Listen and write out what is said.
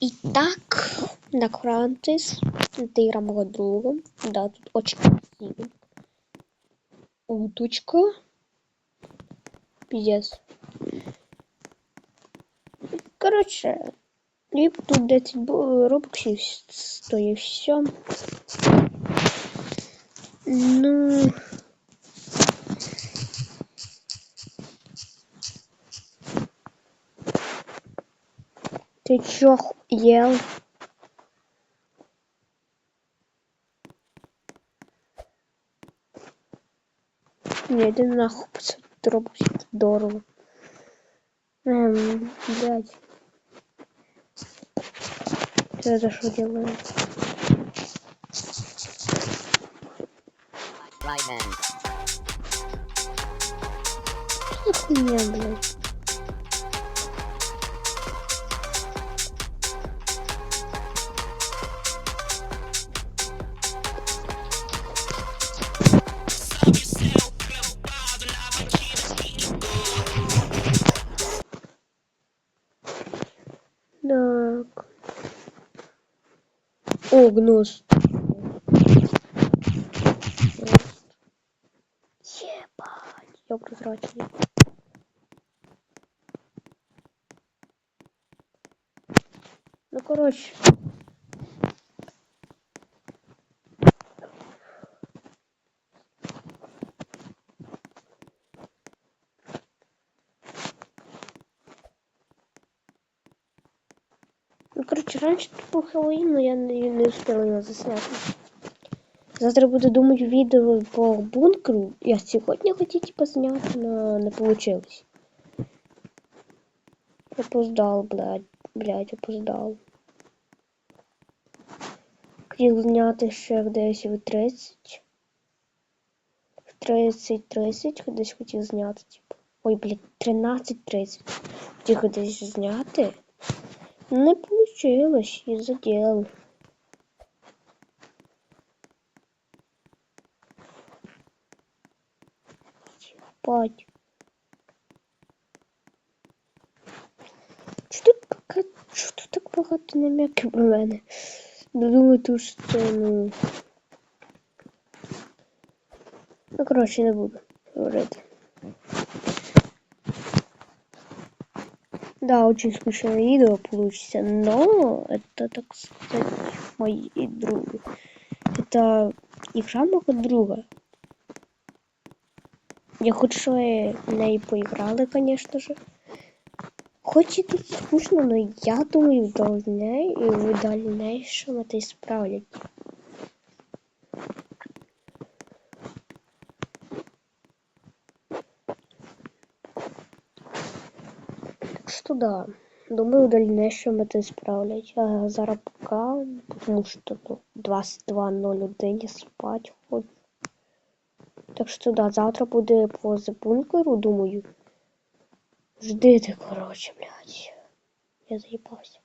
І так, на Крантис, ти гра мого друга. Да, тут очень красиво. Уточка. Пиздец. Короче, ліп тут 10 бу- робоксів стоїть все. Ну. Ты чё Ел? Не, иди нахуй, пацан, робоксів здорово. Эм, блядь. Ты это что делаешь? Что хуйня, блядь? Так. О, гнус. Ебать, я прозрачный. Ну, короче. Ну, короче, раньше тут был Хэллоуин, но я не, не успела его заснять. Завтра буду думать видео по бункеру. Я сегодня хотел типа снять, но не получилось. Опоздал, блядь, блядь, опоздал. Хотів зняти ще десь в 30. В 30-30 десь хотів зняти, типу. Ой, блядь, 13-30. Хотів десь зняти. Не получилось і задел. Спать. Тут пока... Тут так багато намеків у мене? Ну, Думаю, що це, ну... Ну, коротше, не буду говорити. Да, очень скучное видео получится, но это, так сказать, мои други. Это игра моего друга. Я хочу, щоб ви в неї поіграли, конечно же. Хоч і тут скучно, но я думаю, должны і в дальнейшем это исправлять. Что да, думаю, в дальнейшем это исправлять. А зараз пока, потому что ну, 22.01 спать хочу. Так що да, завтра буде по бункеру, думаю. Ждите, короче, блядь. Я заїбався.